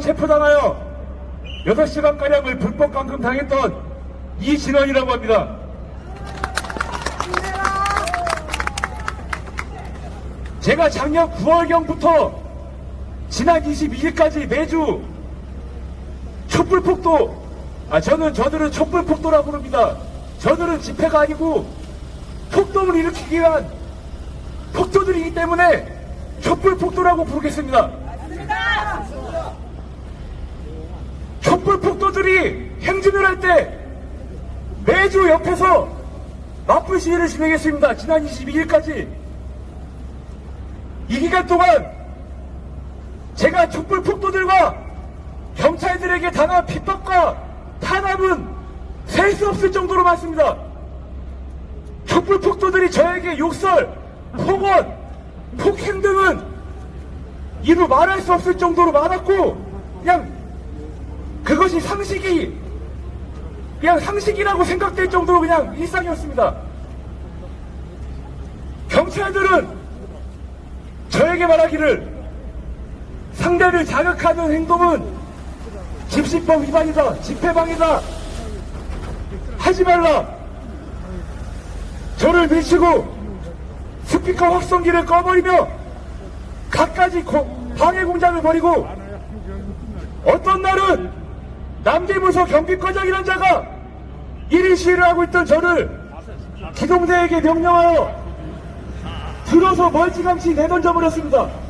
체포당하여 6시간가량을 불법 감금 당했던 이진원이라고 합니다. 제가 작년 9월경부터 지난 22일까지 매주 촛불폭도, 아, 저는 저들은 촛불폭도라고 부릅니다. 저들은 집회가 아니고 폭동을 일으키기 위한 폭도들이기 때문에 촛불폭도라고 부르겠습니다. 촛불폭도들이 행진을 할 때 매주 옆에서 맞불 시위를 진행했습니다. 지난 22일까지. 이 기간 동안 제가 촛불 폭도들과 경찰들에게 당한 핍박과 탄압은 셀 수 없을 정도로 많습니다. 촛불 폭도들이 저에게 욕설, 폭언, 폭행 등은 이루 말할 수 없을 정도로 많았고 그냥 그것이 상식이 그냥 상식이라고 생각될 정도로 그냥 일상이었습니다. 경찰들은 저에게 말하기를 상대를 자극하는 행동은 집시법 위반이다, 집회방이다, 하지 말라. 저를 밀치고 스피커 확성기를 꺼버리며 갖가지 고- 방해 공작을 벌이고 남대문서 경비과장이란 자가 1인 시위를 하고 있던 저를 기동대에게 명령하여 들어서 멀찌감치 내던져 버렸습니다.